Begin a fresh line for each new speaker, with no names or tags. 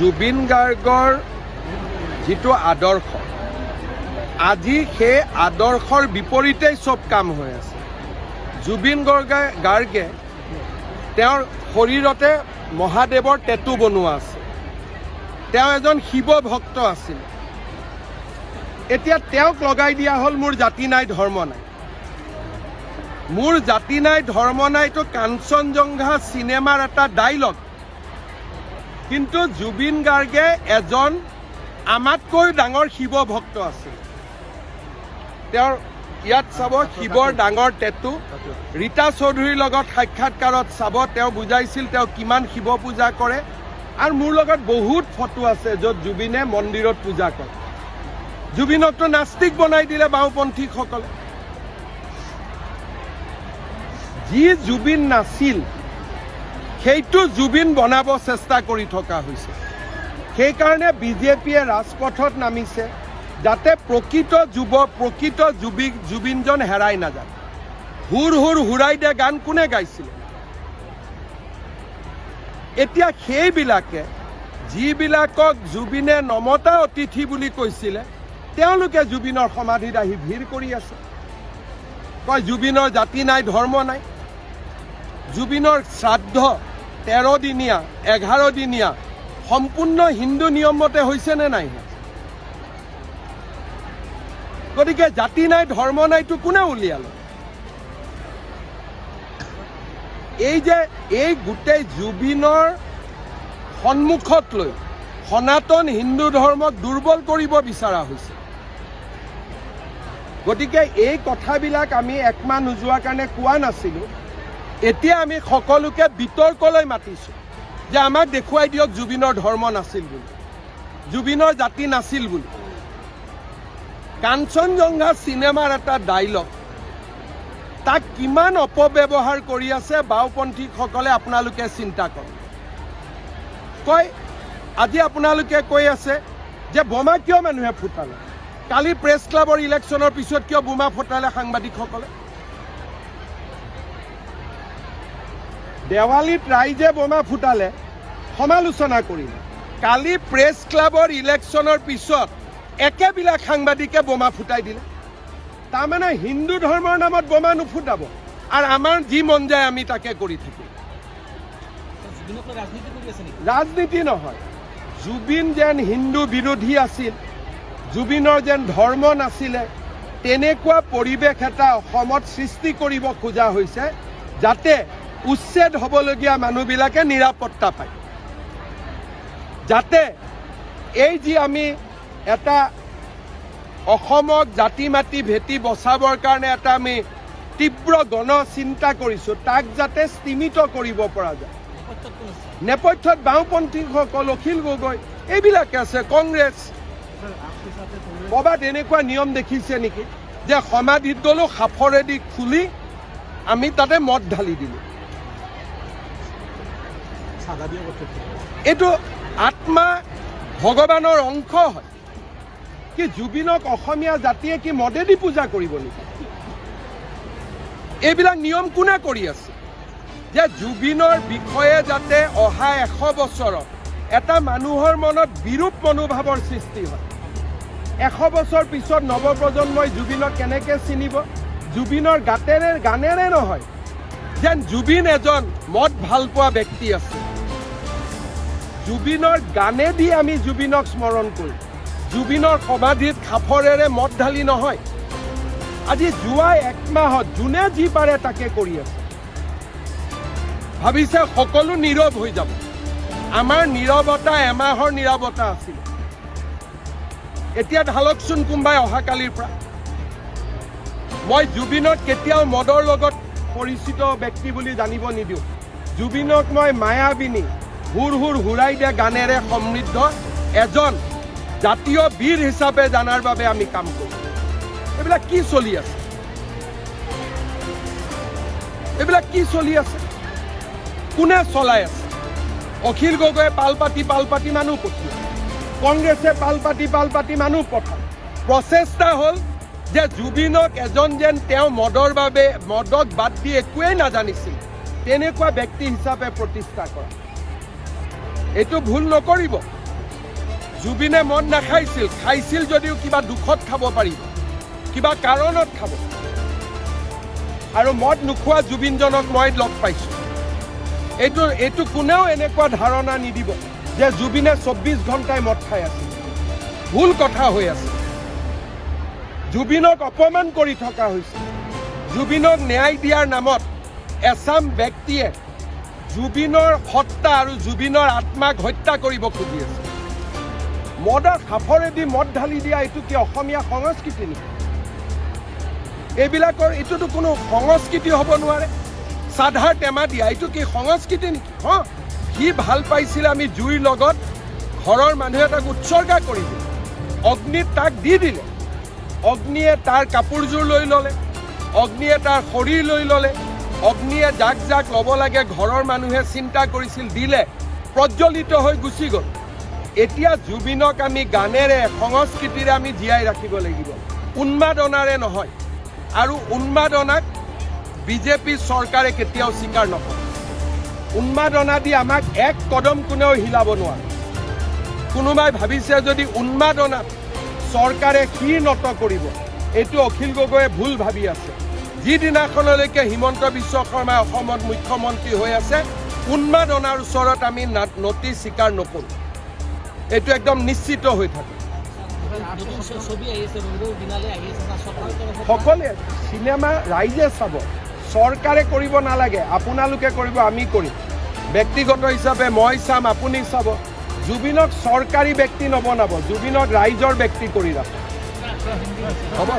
জুবিন গাৰ্গৰ যিটো আদৰ্শ। আজি সেই আদৰ্শৰ বিপৰীতেই চব কাম হৈ আছে। জুবিন গৰ্গে, গাৰ্গে তেওঁৰ শৰীৰতে মহাদেৱৰ টেটু বনোৱা আছে। তেওঁ এজন শিৱ ভক্ত আছিল। এতিয়া তেওঁক লগাই দিয়া হ'ল মোৰ জাতি নাই, ধৰ্ম নাই। মোৰ জাতি নাই, ধৰ্ম নাইটো কাঞ্চনজংঘা চিনেমাৰ এটা ডাইলগ কিন্তু জুবিন গাৰ্গে এজন আমাতকৈ ডাঙৰ শিৱ ভক্ত আছিল। তেওঁৰ ইয়াত চাব শিৱৰ ডাঙৰ টেটু। ৰীতা চৌধুৰীৰ লগত সাক্ষাৎকাৰত চাব তেওঁ বুজাইছিল তেওঁ কিমান শিৱ পূজা কৰে। আৰু মোৰ লগত বহুত ফটো আছে য'ত জুবিনে মন্দিৰত পূজা কৰে। জুবিনকতো নাস্তিক বনাই দিলে বাওঁপন্থীসকলে। যি জুবিন নাছিল সেইটো জুবিন বনাব চেষ্টা কৰি থকা হৈছে। সেইকাৰণে বিজেপিয়ে ৰাজপথত নামিছে, যাতে প্ৰকৃত যুৱ, প্ৰকৃত জুবিক জুবিনজন হেৰাই নাযায়। হুৰ হুৰ, হুৰাই দে গান কোনে গাইছিলে? এতিয়া সেইবিলাকে, যিবিলাকক জুবিনে নমতা অতিথি বুলি কৈছিলে, তেওঁলোকে জুবিনৰ সমাধিত আহি ভিৰ কৰি আছে। কয়, জুবিনৰ জাতি নাই, ধৰ্ম নাই। জুবিনৰ শ্ৰাদ্ধ তেৰ দিনীয়া, এঘাৰ দিনীয়া, সম্পূৰ্ণ হিন্দু নিয়মমতে হৈছে নে নাই? গতিকে জাতি নাই, ধৰ্ম নাইতো কোনে উলিয়ালে? এই যে, এই গোটেই জুবিনৰ সন্মুখত লৈ সনাতন হিন্দু ধৰ্মক দুৰ্বল কৰিব বিচৰা হৈছে। গতিকে এই কথাবিলাক আমি একমাহ নোযোৱাৰ কাৰণে কোৱা নাছিলোঁ। এতিয়া আমি সকলোকে বিতৰ্কলৈ মাতিছোঁ যে আমাক দেখুৱাই দিয়ক জুবিনৰ ধৰ্ম নাছিল বুলি। জুবিনৰ জাতি নাছিল বুলি। কাঞ্চনজংঘা চিনেমাৰ এটা ডাইলগ তাক কিমান অপব্যৱহাৰ কৰি আছে বাওঁপন্থীসকলে আপোনালোকে চিন্তা কৰক। কয়, আজি আপোনালোকে কৈ আছে যে বোমা কিয় মানুহে ফুটালে? কালি প্ৰেছ ক্লাবৰ ইলেকশ্যনৰ পিছত কিয় বোমা ফুটালে সাংবাদিকসকলে? দেৱালীত ৰাইজে বোমা ফুটালে, সমালোচনা কৰিলে। কালি প্ৰেছ ক্লাবৰ ইলেকশ্যনৰ পিছত একেবিলাক সাংবাদিকে বোমা ফুটাই দিলে। তাৰমানে হিন্দু ধৰ্মৰ নামত বোমা নুফুটাব আৰু আমাৰ যি মন যায় আমি তাকে কৰি থাকিম
ৰাজনীতি
নহয়, জুবিন যেন হিন্দু বিৰোধী আছিল, জুবিনৰ যেন ধৰ্ম নাছিলে, তেনেকুৱা পৰিৱেশ এটা অসমত সৃষ্টি কৰিব খোজা হৈছে যাতে উচ্ছেদ হ'বলগীয়া মানুহবিলাকে নিৰাপত্তা পায়। যাতে এই যি আমি এটা অসমক জাতি মাতি ভেটি বচাবৰ কাৰণে এটা আমি তীব্ৰ গণ চিন্তা কৰিছোঁ, তাক যাতে স্তীমিত কৰিব পৰা যায়।
নেপথ্যত
বাওঁপন্থীসকল অখিল গগৈ, এইবিলাকে আছে, কংগ্ৰেছ। ক'ৰবাত এনেকুৱা নিয়ম দেখিছে নেকি? যে সমাধিত গ'লো, সাফৰেদি খুলি আমি তাতে মদ ঢালি দিলোঁ। এইটো আত্মা ভগৱানৰ অংশ হয়। কি জুবিনক অসমীয়া জাতিয়ে কি মদেদি পূজা কৰিব নেকি? এইবিলাক নিয়ম কোনে কৰি আছে? যে জুবিনৰ বিষয়ে যাতে অহা এশ বছৰত এটা মানুহৰ মনত বিৰূপ মনোভাৱৰ সৃষ্টি হয়। এশ বছৰ পিছত নৱপ্ৰজন্মই জুবিনক কেনেকৈ চিনিব? জুবিনৰ গাতেৰে, গানেৰে নহয়। যেন জুবিন এজন মদ ভালো পোৱা ব্যক্তি আছে। জুবিনৰ গানেদি আমি জুবিনক স্মৰণ কৰোঁ। জুবিনৰ সমাধিত সাফৰেৰে মদ ঢালি নহয়। আজি যোৱা এক মাহত যোনে যি পাৰে তাকে কৰি আছে। ভাবিছে সকলো নীৰৱ হৈ যাব। আমাৰ নীৰৱতা এমাহৰ নীৰৱতা আছিল। এতিয়া ঢালকচোন কোনোবাই অহাকালিৰ পৰা। মই জুবিনক কেতিয়াও মদৰ লগত পৰিচিত ব্যক্তি বুলি জানিব নিদিওঁ। জুবিনক মই মায়াবিনী। হুৰ হুৰ হুৰাই দিয়া গানেৰে সমৃদ্ধ এজন জাতীয় বীৰ হিচাপে জনাৰ বাবে আমি কাম কৰোঁ। এইবিলাক কি চলি আছে? এইবিলাক কি চলি আছে? কোনে চলাই আছে? অখিল গগৈয়ে পাল পাতি পাল পাতি মানুহ পঠিয়ায় কংগ্ৰেছে পাল পাতি পাল পাতি মানুহ পঠায় প্ৰচেষ্টা হ'ল যে জুবিনক এজন যেন তেওঁ মদৰ বাবে, মদক বাদ দি একোৱেই নাজানিছিল, তেনেকুৱা ব্যক্তি হিচাপে প্ৰতিষ্ঠা কৰা। এইটো ভুল নকৰিব। জুবিনে মদ নাখাইছিল, খাইছিল যদিও কিবা দুখত খাব পাৰিব, কিবা কাৰণত খাব। আৰু মদ নোখোৱা জুবিনজনক মই লগ পাইছোঁ। এইটো এইটো কোনেও এনেকুৱা ধাৰণা নিদিব যে জুবিনে চৌব্বিছ ঘণ্টাই মদ খাই আছিল। ভুল কথা হৈ আছে। জুবিনক অপমান কৰি থকা হৈছে। জুবিনক ন্যায় দিয়াৰ নামত এচাম ব্যক্তিয়ে জুবিনৰ সত্তা আৰু জুবিনৰ আত্মাক হত্যা কৰিব খুজি আছে। মদৰ সাফৰেদি মদ ঢালি দিয়া এইটো কি অসমীয়া সংস্কৃতি নেকি? এইবিলাকৰ এইটোতো কোনো সংস্কৃতি হ'ব নোৱাৰে। চাধাৰ টেমা দিয়া, এইটো কি সংস্কৃতি নেকি? হ? সি ভালো পাইছিলে আমি জুইৰ লগত, ঘৰৰ মানুহে তাক উৎসৰ্গা কৰি দিলে। অগ্নিত তাক দি দিলে। অগ্নিয়ে তাৰ কাপোৰযোৰ লৈ ল'লে। অগ্নিয়ে তাৰ শৰীৰ লৈ ল'লে। অগ্নিয়ে যাক যাক ল'ব লাগে, ঘৰৰ মানুহে চিন্তা কৰিছিল, দিলে, প্ৰজ্বলিত হৈ গুচি গ'ল। এতিয়া জুবিনক আমি গানেৰে, সংস্কৃতিৰে আমি জীয়াই ৰাখিব লাগিব। উন্মাদনাৰে নহয়। আৰু উন্মাদনাক বিজেপি চৰকাৰে কেতিয়াও স্বীকাৰ নকৰে। উন্মাদনা দি আমাক এক কদম কোনেও হিলাব নোৱাৰে। কোনোবাই ভাবিছে যদি উন্মাদনাত চৰকাৰে শিৰ নত কৰিব, এইটো অখিল গগৈয়ে ভুল ভাবি আছে। যিদিনাখনলৈকে হিমন্ত বিশ্ব শৰ্মাই অসমত মুখ্যমন্ত্ৰী হৈ আছে, উন্মাদনাৰ ওচৰত আমি নতি স্বীকাৰ নকৰোঁ। এইটো একদম নিশ্চিত হৈ থাকে। সকলোৱে চিনেমা ৰাইজে চাব। চৰকাৰে কৰিব নালাগে, আপোনালোকে কৰিব, আমি কৰিম। ব্যক্তিগত হিচাপে মই চাম, আপুনি চাব। জুবিনক চৰকাৰী ব্যক্তি নবনাব, জুবিনক ৰাইজৰ ব্যক্তি কৰি ৰাখক। হ'ব?